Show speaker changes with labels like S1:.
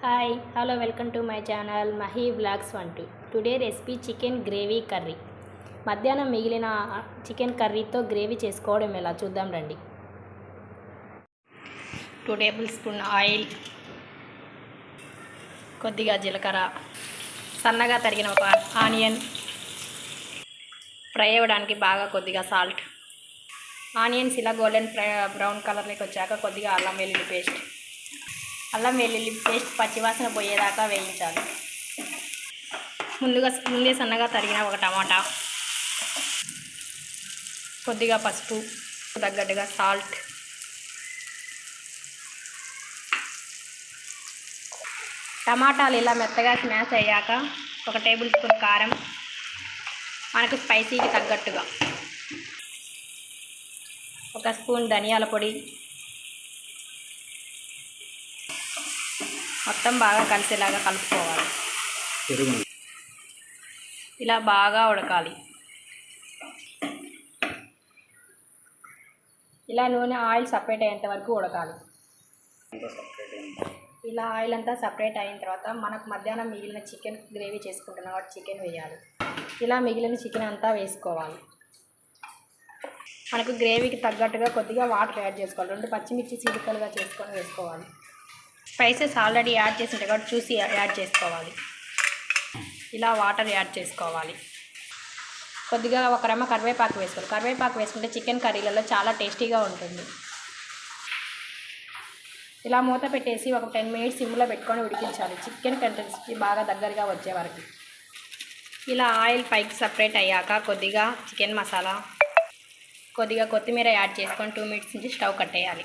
S1: Hi hello welcome to my channel Mahi vlogs one two today recipe chicken gravy curry మధ్యాహ్నం మిగిలిన chicken కర్రీతో gravy చేసుకోవడం ఎలా? చూద్దాం రండి. టూ టేబుల్ స్పూన్ ఆయిల్ కొద్దిగా జీలకర్ర సన్నగా తరిగిన ఒక ఆనియన్ ఫ్రై అవ్వడానికి బాగా కొద్దిగా సాల్ట్ ఆనియన్స్ ఇలా గోల్డెన్ ఫ్రై బ్రౌన్ కలర్లోకి వచ్చాక కొద్దిగా అల్లం వెల్లుల్లి పేస్ట్ అల్లం వెల్లుల్లి పేస్ట్ పచ్చివాసన పోయేదాకా వేయించాలి. ముందుగా ముందే సన్నగా తరిగిన ఒక టమాటా కొద్దిగా పసుపు తగ్గట్టుగా సాల్ట్ టమాటాలు ఇలా మెత్తగా స్మాష్ అయ్యాక ఒక టేబుల్ స్పూన్ కారం మనకు స్పైసీకి తగ్గట్టుగా ఒక స్పూన్ ధనియాల పొడి మొత్తం బాగా కలిసేలాగా కలుపుకోవాలి. ఇలా బాగా ఉడకాలి. ఇలా నూనె ఆయిల్ సపరేట్ అయ్యేంత వరకు ఉడకాలి. ఇలా ఆయిల్ అంతా సపరేట్ అయిన తర్వాత మనకు మధ్యాహ్నం మిగిలిన చికెన్ గ్రేవీ చేసుకుంటున్నాం కాబట్టి చికెన్ వేయాలి. ఇలా మిగిలిన చికెన్ అంతా వేసుకోవాలి. మనకు గ్రేవీకి తగ్గట్టుగా కొద్దిగా వాటర్ యాడ్ చేసుకోవాలి. రెండు పచ్చిమిర్చి చిలుకలుగా చేసుకొని వేసుకోవాలి. స్పైసెస్ ఆల్రెడీ యాడ్ చేసింటే కాబట్టి చూసి యాడ్ చేసుకోవాలి. ఇలా వాటర్ యాడ్ చేసుకోవాలి. కొద్దిగా ఒక రమ్మ కరివేపాకు వేసుకోవాలి. కరివేపాకు వేసుకుంటే చికెన్ కర్రీలలో చాలా టేస్టీగా ఉంటుంది. ఇలా మూత పెట్టేసి ఒక టెన్ మినిట్స్ సిమ్లో పెట్టుకొని ఉడికించాలి. చికెన్ కంటెన్సీ బాగా దగ్గరగా వచ్చే వరకు. ఇలా ఆయిల్ పైకి సపరేట్ అయ్యాక కొద్దిగా చికెన్ మసాలా కొద్దిగా కొత్తిమీర యాడ్ చేసుకొని టూ మినిట్స్ నుంచి స్టవ్ కట్టేయాలి.